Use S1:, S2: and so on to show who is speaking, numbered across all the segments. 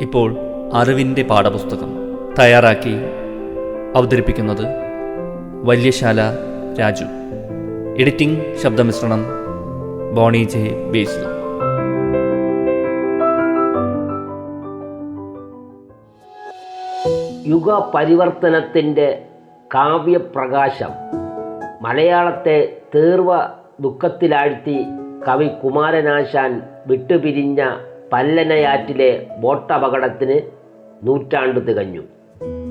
S1: ഇപ്പോൾ അറിവിന്റെ പാഠപുസ്തകം തയ്യാറാക്കി അവതരിപ്പിക്കുന്നത് വല്യശാല രാജു. എഡിറ്റിംഗ് ശബ്ദമിശ്രണം ബോണി ജെ ബേസ്
S2: യുഗ പരിവർത്തനത്തിന്റെ കാവ്യപ്രകാശം മലയാളത്തെ തീർവ ദുഃഖത്തിലാഴ്ത്തി കവി കുമാരനാശാൻ വിട്ടുപിരിഞ്ഞ പല്ലനയാറ്റിലെ ബോട്ടപകടത്തിന് നൂറ്റാണ്ട് തികഞ്ഞു.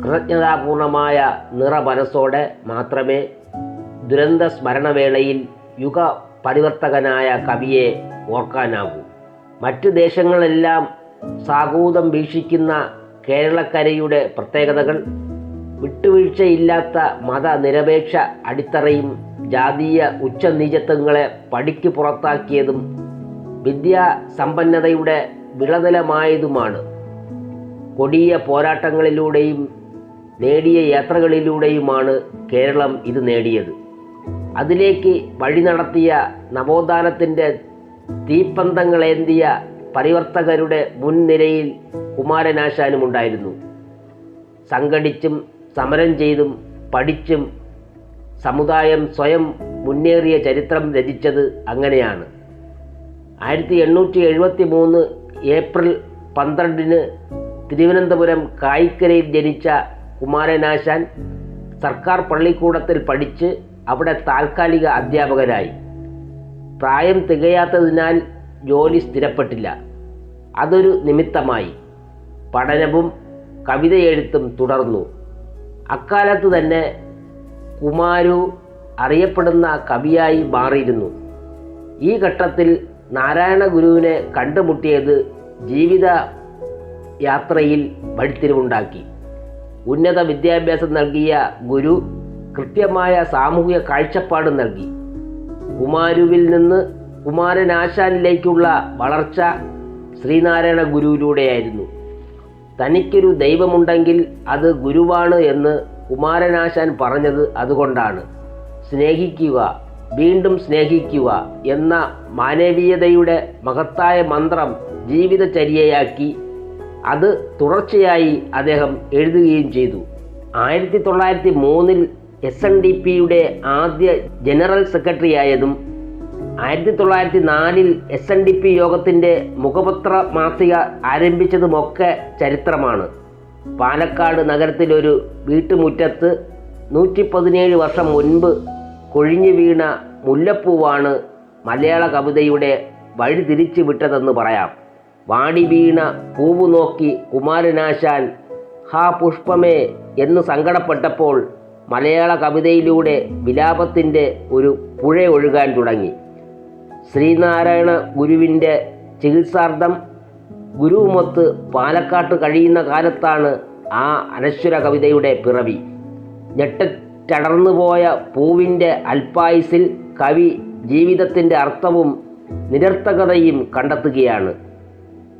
S2: കൃതജ്ഞതാപൂർണമായ നിറമനസ്സോടെ മാത്രമേ ദുരന്ത സ്മരണവേളയിൽ യുഗ പരിവർത്തകനായ കവിയെ ഓർക്കാനാകൂ. മറ്റു ദേശങ്ങളെല്ലാം സാഗൂതം വീക്ഷിക്കുന്ന കേരളക്കരയുടെ പ്രത്യേകതകൾ വിട്ടുവീഴ്ചയില്ലാത്ത മതനിരപേക്ഷ അടിത്തറയും ജാതീയ ഉച്ചനീചത്വങ്ങളെ പടിക്ക് പുറത്താക്കിയതും വിദ്യാസമ്പന്നതയുടെ വിളനിലമായതുമാണ്. കൊടിയ പോരാട്ടങ്ങളിലൂടെയും നേടിയ യാത്രകളിലൂടെയുമാണ് കേരളം ഇത് നേടിയത്. അതിലേക്ക് വഴി നടത്തിയ നവോത്ഥാനത്തിന്റെ തീപ്പന്തങ്ങളേന്തിയ പരിവർത്തകരുടെ മുൻനിരയിൽ കുമാരനാശാനുമുണ്ടായിരുന്നു സംഘടിച്ചും സമരം ചെയ്തും പഠിച്ചും സമുദായം സ്വയം മുന്നേറിയ ചരിത്രം രചിച്ചത് അങ്ങനെയാണ്. ആയിരത്തി എണ്ണൂറ്റി എഴുപത്തി മൂന്ന് ഏപ്രിൽ പന്ത്രണ്ടിന് തിരുവനന്തപുരം കായിക്കരയിൽ ജനിച്ച കുമാരനാശാൻ സർക്കാർ പള്ളിക്കൂടത്തിൽ പഠിച്ച് അവിടെ താൽക്കാലിക അധ്യാപകനായി. പ്രായം തികയാത്തതിനാൽ ജോലി സ്ഥിരപ്പെട്ടില്ല. അതൊരു നിമിത്തമായി. പഠനവും കവിതയെഴുത്തും തുടർന്നു. അക്കാലത്ത് തന്നെ കുമാരു അറിയപ്പെടുന്ന കവിയായി മാറിയിരുന്നു. ഈ ഘട്ടത്തിൽ നാരായണ ഗുരുവിനെ കണ്ടുമുട്ടിയത് ജീവിത യാത്രയിൽ വഴിത്തിരിവുണ്ടാക്കി. ഉന്നത വിദ്യാഭ്യാസം നൽകിയ ഗുരു കൃത്യമായ സാമൂഹിക കാഴ്ചപ്പാട് നൽകി. കുമാരുവിൽ നിന്ന് കുമാരനാശാനിലേക്കുള്ള വളർച്ച ശ്രീനാരായണ ഗുരുവിലൂടെയായിരുന്നു. തനിക്കൊരു ദൈവമുണ്ടെങ്കിൽ അത് ഗുരുവാണ് എന്ന് കുമാരനാശാൻ പറഞ്ഞത് അതുകൊണ്ടാണ്. സ്നേഹിക്കുക വീണ്ടും സ്നേഹിക്കുക എന്ന മാനവീയതയുടെ മഹത്തായ മന്ത്രം ജീവിതചര്യയാക്കി അത് തുടർച്ചയായി അദ്ദേഹം എഴുതുകയും ചെയ്തു. ആയിരത്തി തൊള്ളായിരത്തി മൂന്നിൽ എസ് എൻ ഡി പിയുടെ ആദ്യ ജനറൽ സെക്രട്ടറിയായതും ആയിരത്തി തൊള്ളായിരത്തി നാലിൽ എസ് എൻ ഡി പി യോഗത്തിന്റെ മുഖപത്ര മാസിക ആരംഭിച്ചതുമൊക്കെ ചരിത്രമാണ്. പാലക്കാട് നഗരത്തിലൊരു വീട്ടുമുറ്റത്ത് നൂറ്റി പതിനേഴ് വർഷം മുൻപ് കൊഴിഞ്ഞു വീണ മുല്ലപ്പൂവാണ് മലയാള കവിതയുടെ വഴി തിരിച്ചു വിട്ടതെന്ന് പറയാം. വാടി വീണ പൂവ് നോക്കി കുമാരനാശാൻ ഹാ പുഷ്പമേ എന്ന് സങ്കടപ്പെട്ടപ്പോൾ മലയാള കവിതയിലൂടെ വിലാപത്തിന്റെ ഒരു പുഴ ഒഴുകാൻ തുടങ്ങി. ശ്രീനാരായണ ഗുരുവിന്റെ ചികിത്സാർത്ഥം ഗുരുവുമൊത്ത് പാലക്കാട്ട് കഴിയുന്ന കാലത്താണ് ആ അനശ്വര കവിതയുടെ പിറവി. ഞെട്ടടർന്നുപോയ പൂവിന്റെ അൽപായുസിൽ കവി ജീവിതത്തിന്റെ അർത്ഥവും നിരർത്ഥകതയും കണ്ടെത്തുകയാണ്.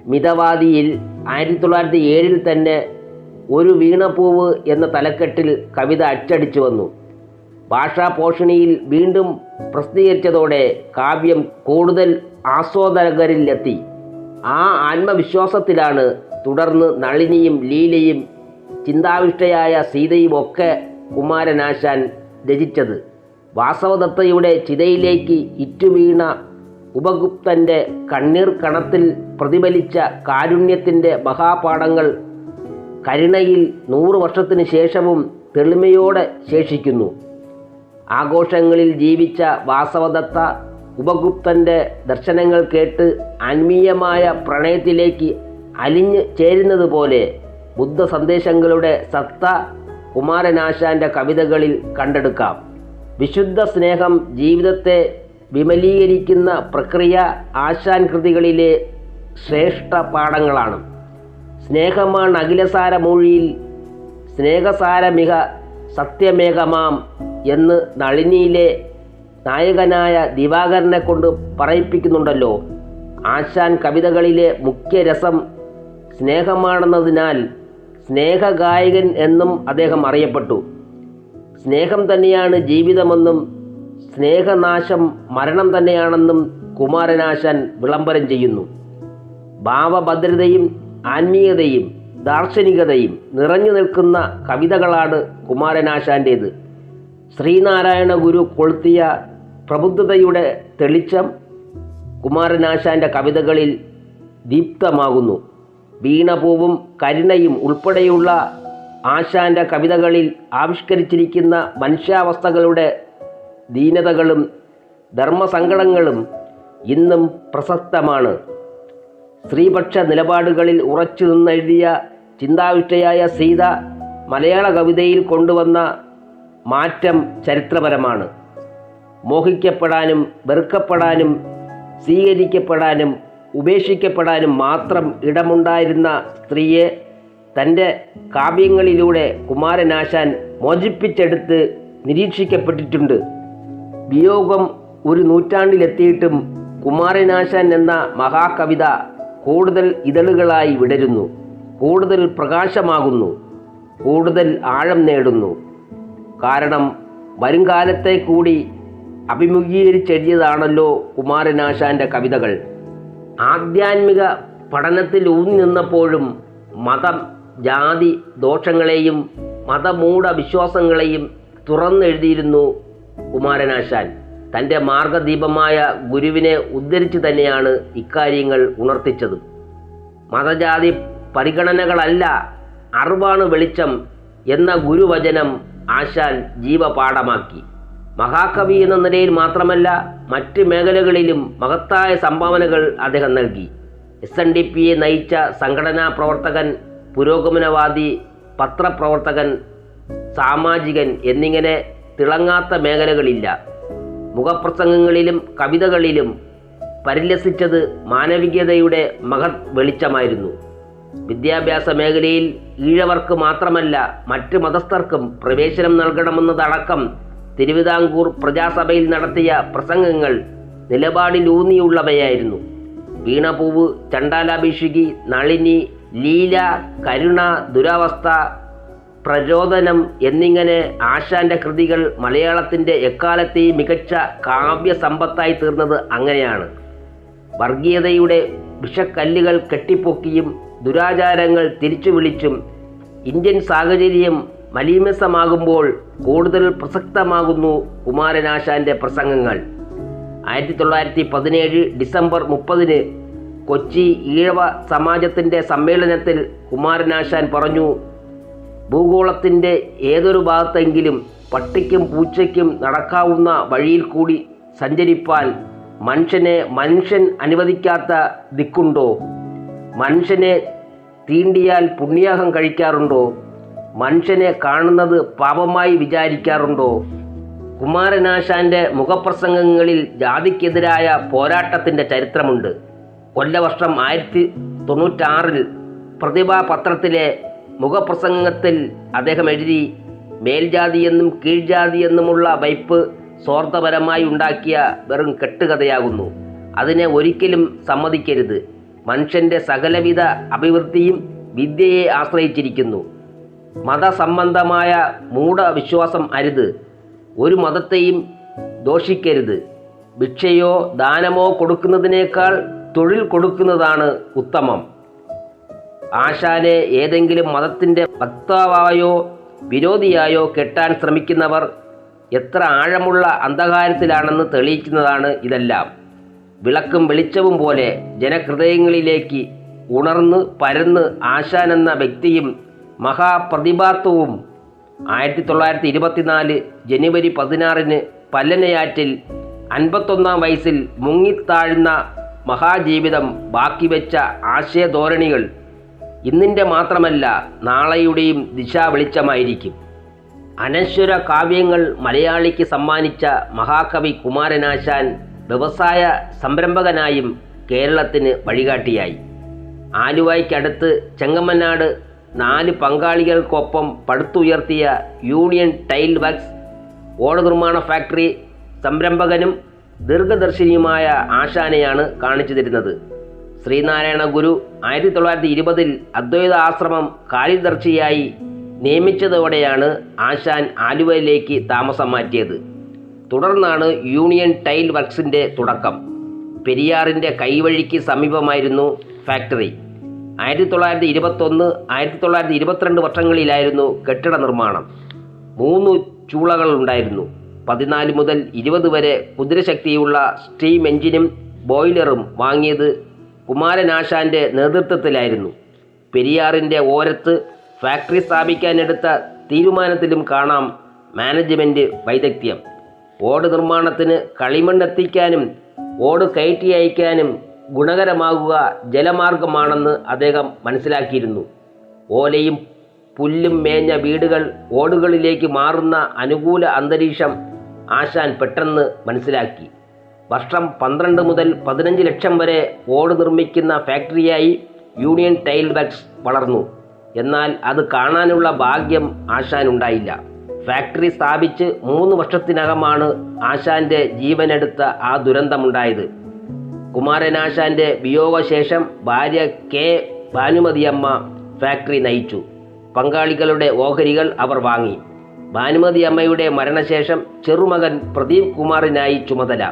S2: മിതവാദിയിൽ ആയിരത്തി തൊള്ളായിരത്തി ഏഴിൽ തന്നെ ഒരു വീണപ്പൂവ് എന്ന തലക്കെട്ടിൽ കവിത അച്ചടിച്ചു വന്നു. ഭാഷാ പോഷണിയിൽ വീണ്ടും പ്രസിദ്ധീകരിച്ചതോടെ കാവ്യം കൂടുതൽ ആസ്വാദകരിലെത്തി. ആ ആത്മവിശ്വാസത്തിലാണ് തുടർന്ന് നളിനിയും ലീലയും ചിന്താവിഷ്ടയായ സീതയും ഒക്കെ കുമാരനാശാൻ രചിച്ചത്. വാസവദത്തയുടെ ചിതയിലേക്ക് ഇറ്റുവീണ ഉപഗുപ്തന്റെ കണ്ണീർ കണത്തിൽ പ്രതിഫലിച്ച കാരുണ്യത്തിന്റെ മഹാപാഠങ്ങൾ കരുണയിൽ നൂറ് വർഷത്തിന് ശേഷവും തെളിമയോടെ ശേഷിക്കുന്നു. ആഘോഷങ്ങളിൽ ജീവിച്ച വാസവദത്ത ഉപഗുപ്തന്റെ ദർശനങ്ങൾ കേട്ട് ആത്മീയമായ പ്രണയത്തിലേക്ക് അലിഞ്ഞു ചേരുന്നത് പോലെ ബുദ്ധ സന്ദേശങ്ങളുടെ സത്ത കുമാരനാശാന്റെ കവിതകളിൽ കണ്ടെടുക്കാം. വിശുദ്ധ സ്നേഹം ജീവിതത്തെ വിമലീകരിക്കുന്ന പ്രക്രിയ ആശാൻ കൃതികളിലെ ശ്രേഷ്ഠ പാഠങ്ങളാണ്. സ്നേഹമാണ് അഖിലസാരമൂഴിയിൽ സ്നേഹസാരമിക സത്യമേഘമാം എന്ന് നളിനിയിലെ നായകനായ ദിവാകരനെ കൊണ്ട് പറയിപ്പിക്കുന്നുണ്ടല്ലോ. ആശാൻ കവിതകളിലെ മുഖ്യ രസം സ്നേഹമാണെന്നതിനാൽ സ്നേഹഗായകൻ എന്നും അദ്ദേഹം അറിയപ്പെട്ടു. സ്നേഹം തന്നെയാണ് ജീവിതമെന്നും സ്നേഹനാശം മരണം തന്നെയാണെന്നും കുമാരനാശാൻ വിളംബരം ചെയ്യുന്നു. ഭാവഭദ്രതയും ആത്മീയതയും ദാർശനികതയും നിറഞ്ഞു നിൽക്കുന്ന കവിതകളാണ് കുമാരനാശാന്റേത്. ശ്രീനാരായണ ഗുരു കൊളുത്തിയ പ്രബുദ്ധതയുടെ തെളിച്ചം കുമാരനാശാന്റെ കവിതകളിൽ ദീപ്തമാകുന്നു. വീണപൂവും കരുണയും ഉൾപ്പെടെയുള്ള ആശാന്റെ കവിതകളിൽ ആവിഷ്കരിച്ചിരിക്കുന്ന മനുഷ്യാവസ്ഥകളുടെ ദീനതകളും ധർമ്മസങ്കടങ്ങളും ഇന്നും പ്രസക്തമാണ്. സ്ത്രീപക്ഷ നിലപാടുകളിൽ ഉറച്ചു നിന്നെഴുതിയ ചിന്താവിഷ്ടയായ സീത മലയാള കവിതയിൽ കൊണ്ടുവന്ന മാറ്റം ചരിത്രപരമാണ്. മോഹിക്കപ്പെടാനും വെറുക്കപ്പെടാനും സ്വീകരിക്കപ്പെടാനും ഉപേക്ഷിക്കപ്പെടാനും മാത്രം ഇടമുണ്ടായിരുന്ന സ്ത്രീയെ തന്റെ കാവ്യങ്ങളിലൂടെ കുമാരനാശാൻ മോചിപ്പിച്ചെടുത്ത് നിരീക്ഷിക്കപ്പെട്ടിട്ടുണ്ട്. വിയോഗം ഒരു നൂറ്റാണ്ടിലെത്തിയിട്ടും കുമാരനാശാൻ എന്ന മഹാകവിത കൂടുതൽ ഇതളുകളായി വിടരുന്നു കൂടുതൽ പ്രകാശമാകുന്നു കൂടുതൽ ആഴം നേടുന്നു. കാരണം വരുംകാലത്തെ കൂടി അഭിമുഖീകരിച്ചെഴുതിയതാണല്ലോ കുമാരനാശാന്റെ കവിതകൾ. ആധ്യാത്മിക പഠനത്തിൽ ഊന്നി നിന്നപ്പോഴും മതം ജാതി ദോഷങ്ങളെയും മതമൂഢ വിശ്വാസങ്ങളെയും തുറന്നെഴുതിയിരുന്നു കുമാരനാശാൻ. തന്റെ മാർഗദീപമായ ഗുരുവിനെ ഉദ്ധരിച്ചു തന്നെയാണ് ഇക്കാര്യങ്ങൾ ഉണർത്തിച്ചത്. മതജാതി പരിഗണനകളല്ല അറിവാണ് വെളിച്ചം എന്ന ഗുരുവചനം ആശാൻ ജീവപാഠമാക്കി. മഹാകവി എന്ന നിലയിൽ മാത്രമല്ല മറ്റ് മേഖലകളിലും മഹത്തായ സംഭാവനകൾ അദ്ദേഹം നൽകി. എസ് എൻ ഡി പിയെ നയിച്ച സംഘടനാ പ്രവർത്തകൻ പുരോഗമനവാദി പത്രപ്രവർത്തകൻ സാമാജികൻ എന്നിങ്ങനെ തിളങ്ങാത്ത മേഖലകളില്ല. മുഖപ്രസംഗങ്ങളിലും കവിതകളിലും പരിലസിച്ചത് മാനവികതയുടെ മഹത് വെളിച്ചമായിരുന്നു. വിദ്യാഭ്യാസ മേഖലയിൽ ഈഴവർക്ക് മാത്രമല്ല മറ്റ് മതസ്ഥർക്കും പ്രവേശനം നൽകണമെന്നതടക്കം തിരുവിതാംകൂർ പ്രജാസഭയിൽ നടത്തിയ പ്രസംഗങ്ങൾ നിലപാടിലൂന്നിയുള്ളവയായിരുന്നു വീണപൂവ് ചണ്ടാലാഭിഷികി നളിനി ലീല കരുണ ദുരവസ്ഥ പ്രചോദനം എന്നിങ്ങനെ ആശാന്റെ കൃതികൾ മലയാളത്തിന്റെ എക്കാലത്തെയും മികച്ച കാവ്യ സമ്പത്തായി തീർന്നത് അങ്ങനെയാണ്. വർഗീയതയുടെ വിഷക്കല്ലുകൾ കെട്ടിപ്പൊക്കിയും ദുരാചാരങ്ങൾ തിരിച്ചു വിളിച്ചും ഇന്ത്യൻ സാഹചര്യം മലീമസമാകുമ്പോൾ കൂടുതൽ പ്രസക്തമാകുന്നു കുമാരനാശാന്റെ പ്രസംഗങ്ങൾ. ആയിരത്തി തൊള്ളായിരത്തി പതിനേഴ് ഡിസംബർ മുപ്പതിന് കൊച്ചി ഈഴവ സമാജത്തിന്റെ സമ്മേളനത്തിൽ കുമാരനാശാൻ പറഞ്ഞു ഭൂഗോളത്തിന്റെ ഏതൊരു ഭാഗത്തെങ്കിലും പട്ടിക്കും പൂച്ചയ്ക്കും നടക്കാവുന്ന വഴിയിൽ കൂടി സഞ്ചരിപ്പാൻ മനുഷ്യനെ മനുഷ്യൻ അനുവദിക്കാത്ത ദിക്കുണ്ടോ? മനുഷ്യനെ തീണ്ടിയാൽ പുണ്യാഹം കഴിക്കാറുണ്ടോ? മനുഷ്യനെ കാണുന്നത് പാപമായി വിചാരിക്കാറുണ്ടോ? കുമാരനാശാന്റെ മുഖപ്രസംഗങ്ങളിൽ ജാതിക്കെതിരായ പോരാട്ടത്തിന്റെ ചരിത്രമുണ്ട്. കൊല്ലവർഷം ആയിരത്തി തൊണ്ണൂറ്റാറിൽ പ്രതിഭാ പത്രത്തിലെ മുഖപ്രസംഗത്തിൽ അദ്ദേഹം എഴുതി മേൽജാതി എന്നും കീഴ്ജാതി എന്നുമുള്ള വൈപ്പ് സ്വാർത്ഥപരമായി ഉണ്ടാക്കിയ വെറും കെട്ടുകഥയാകുന്നു. അതിനെ ഒരിക്കലും സമ്മതിക്കരുത്. മനുഷ്യന്റെ സകലവിധ അഭിവൃദ്ധിയും വിദ്യയെ ആശ്രയിച്ചിരിക്കുന്നു. മതസംബന്ധമായ മൂഢവിശ്വാസം അരുത്. ഒരു മതത്തെയും ദോഷിക്കരുത്. ഭിക്ഷയോ ദാനമോ കൊടുക്കുന്നതിനേക്കാൾ തൊഴിൽ കൊടുക്കുന്നതാണ് ഉത്തമം. ആശാനെ ഏതെങ്കിലും മതത്തിന്റെ വക്താവായോ വിരോധിയായോ കെട്ടാൻ ശ്രമിക്കുന്നവർ എത്ര ആഴമുള്ള അന്ധകാരത്തിലാണെന്ന് തെളിയിക്കുന്നതാണ് ഇതെല്ലാം. വിളക്കും വെളിച്ചവും പോലെ ജനഹൃദയങ്ങളിലേക്ക് ഉണർന്ന് പരന്ന് ആശാൻ എന്ന വ്യക്തിയും മഹാപ്രതിഭാത്വവും ആയിരത്തി തൊള്ളായിരത്തി ഇരുപത്തിനാല് ജനുവരി പതിനാറിന് പല്ലനയാറ്റിൽ അൻപത്തൊന്നാം വയസ്സിൽ മുങ്ങിത്താഴ്ന്ന മഹാജീവിതം ബാക്കി വെച്ച ആശയധോരണികൾ ഇന്നിന്റെ മാത്രമല്ല നാളെയുടെയും ദിശാ വെളിച്ചമായിരിക്കും അനശ്വര കാവ്യങ്ങൾ മലയാളിക്ക് സമ്മാനിച്ച മഹാകവി കുമാരനാശാൻ വ്യവസായ സംരംഭകനായും കേരളത്തിന് വഴികാട്ടിയായി. ആലുവായ്ക്കടുത്ത് ചെങ്ങമ്മനാട് നാല് പങ്കാളികൾക്കൊപ്പം പടുത്തുയർത്തിയ യൂണിയൻ ടൈൽ വർക്സ് ഓട നിർമ്മാണ ഫാക്ടറി സംരംഭകനും ദീർഘദർശിനിയുമായ ആശാനെയാണ് കാണിച്ചു തരുന്നത്. ശ്രീനാരായണ ഗുരു ആയിരത്തി തൊള്ളായിരത്തി ഇരുപതിൽ അദ്വൈത ആശ്രമം കാര്യദർശിയായി നിയമിച്ചതോടെയാണ് ആശാൻ ആലുവയിലേക്ക് താമസം മാറ്റിയത്. തുടർന്നാണ് യൂണിയൻ ടൈൽ വർക്സിന്റെ തുടക്കം. പെരിയാറിന്റെ കൈവഴിക്ക് സമീപമായിരുന്നു ഫാക്ടറി. ആയിരത്തി തൊള്ളായിരത്തി ഇരുപത്തൊന്ന് ആയിരത്തി തൊള്ളായിരത്തി ഇരുപത്തിരണ്ട് വർഷങ്ങളിലായിരുന്നു കെട്ടിട നിർമ്മാണം. മൂന്ന് ചൂളകൾ ഉണ്ടായിരുന്നു. പതിനാല് മുതൽ ഇരുപത് വരെ കുതിരശക്തിയുള്ള സ്റ്റീം എഞ്ചിനും ബോയിലറും വാങ്ങിയത് കുമാരനാശാന്റെ നേതൃത്വത്തിലായിരുന്നു. പെരിയാറിന്റെ ഓരത്ത് ഫാക്ടറി സ്ഥാപിക്കാനെടുത്ത തീരുമാനത്തിലും കാണാം മാനേജ്മെന്റ് വൈദഗ്ധ്യം. ഓട് നിർമ്മാണത്തിന് കളിമണ്ണെത്തിക്കാനും ഓട് കയറ്റി അയക്കാനും ഗുണകരമാകുക ജലമാർഗമാണെന്ന് അദ്ദേഹം മനസ്സിലാക്കിയിരുന്നു. ഓലയും പുല്ലും മേഞ്ഞ വീടുകൾ ഓടുകളിലേക്ക് മാറുന്ന അനുകൂല അന്തരീക്ഷം ആശാൻ പെട്ടെന്ന് മനസ്സിലാക്കി. വർഷം പന്ത്രണ്ട് മുതൽ പതിനഞ്ച് ലക്ഷം വരെ ഓട് നിർമ്മിക്കുന്ന ഫാക്ടറിയായി യൂണിയൻ ടൈൽ വർക്സ് വളർന്നു. എന്നാൽ അത് കാണാനുള്ള ഭാഗ്യം ആശാനുണ്ടായില്ല ഫാക്ടറി സ്ഥാപിച്ച് മൂന്ന് വർഷത്തിനകമാണ് ആശാന്റെ ജീവനെടുത്ത ആ ദുരന്തമുണ്ടായത്. കുമാരനാശാന്റെ വിയോഗശേഷം ഭാര്യ കെ ഭാനുമതിയമ്മ ഫാക്ടറി നയിച്ചു. പങ്കാളികളുടെ ഓഹരികൾ അവർ വാങ്ങി. ഭാനുമതിയമ്മയുടെ മരണശേഷം ചെറുമകൻ പ്രദീപ് കുമാറിനായി ചുമതല.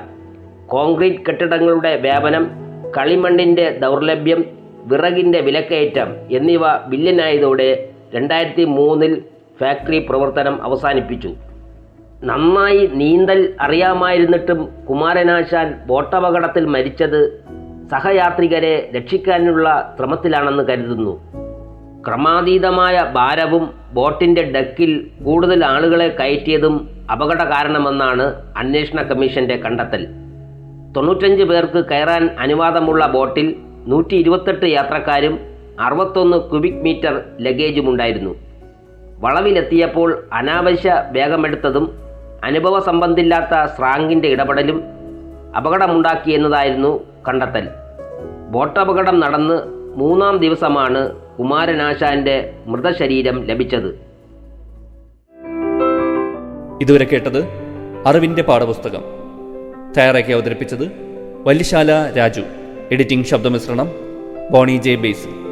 S2: കോൺക്രീറ്റ് കെട്ടിടങ്ങളുടെ വ്യാപനം കളിമണ്ണിന്റെ ദൗർലഭ്യം വിറകിന്റെ വിലക്കയറ്റം എന്നിവ വില്ലനായതോടെ രണ്ടായിരത്തി മൂന്നിൽ ഫാക്ടറി പ്രവർത്തനം അവസാനിപ്പിച്ചു. നന്നായി നീന്തൽ അറിയാമായിരുന്നിട്ടും കുമാരനാശാൻ ബോട്ടപകടത്തിൽ മരിച്ചത് സഹയാത്രികരെ രക്ഷിക്കാനുള്ള ശ്രമത്തിലാണെന്ന് കരുതുന്നു. ക്രമാതീതമായ ഭാരവും ബോട്ടിന്റെ ഡക്കിൽ കൂടുതൽ ആളുകളെ കയറ്റിയതും അപകട കാരണമെന്നാണ് അന്വേഷണ കമ്മീഷന്റെ കണ്ടെത്തൽ. തൊണ്ണൂറ്റഞ്ച് പേർക്ക് കയറാൻ അനുവാദമുള്ള ബോട്ടിൽ നൂറ്റി ഇരുപത്തെട്ട് യാത്രക്കാരും അറുപത്തൊന്ന് ക്യൂബിക് മീറ്റർ ലഗേജുമുണ്ടായിരുന്നു. വളവിലെത്തിയപ്പോൾ അനാവശ്യ വേഗമെടുത്തതും അനുഭവ സംബന്ധില്ലാത്ത സ്രാങ്കിന്റെ ഇടപെടലും അപകടമുണ്ടാക്കിയെന്നതായിരുന്നു കണ്ടെത്തൽ. ബോട്ടപകടം നടന്ന് മൂന്നാം ദിവസമാണ് കുമാരനാശാന്റെ മൃതശരീരം ലഭിച്ചത്.
S1: ഇതുവരെ കേട്ടത് അറിവിന്റെ പാഠപുസ്തകം. തയ്യാറാക്കി അവതരിപ്പിച്ചത് വല്യശാല രാജു. എഡിറ്റിംഗ് ശബ്ദമിശ്രണം. ബോണി ജെ ബേസിൽ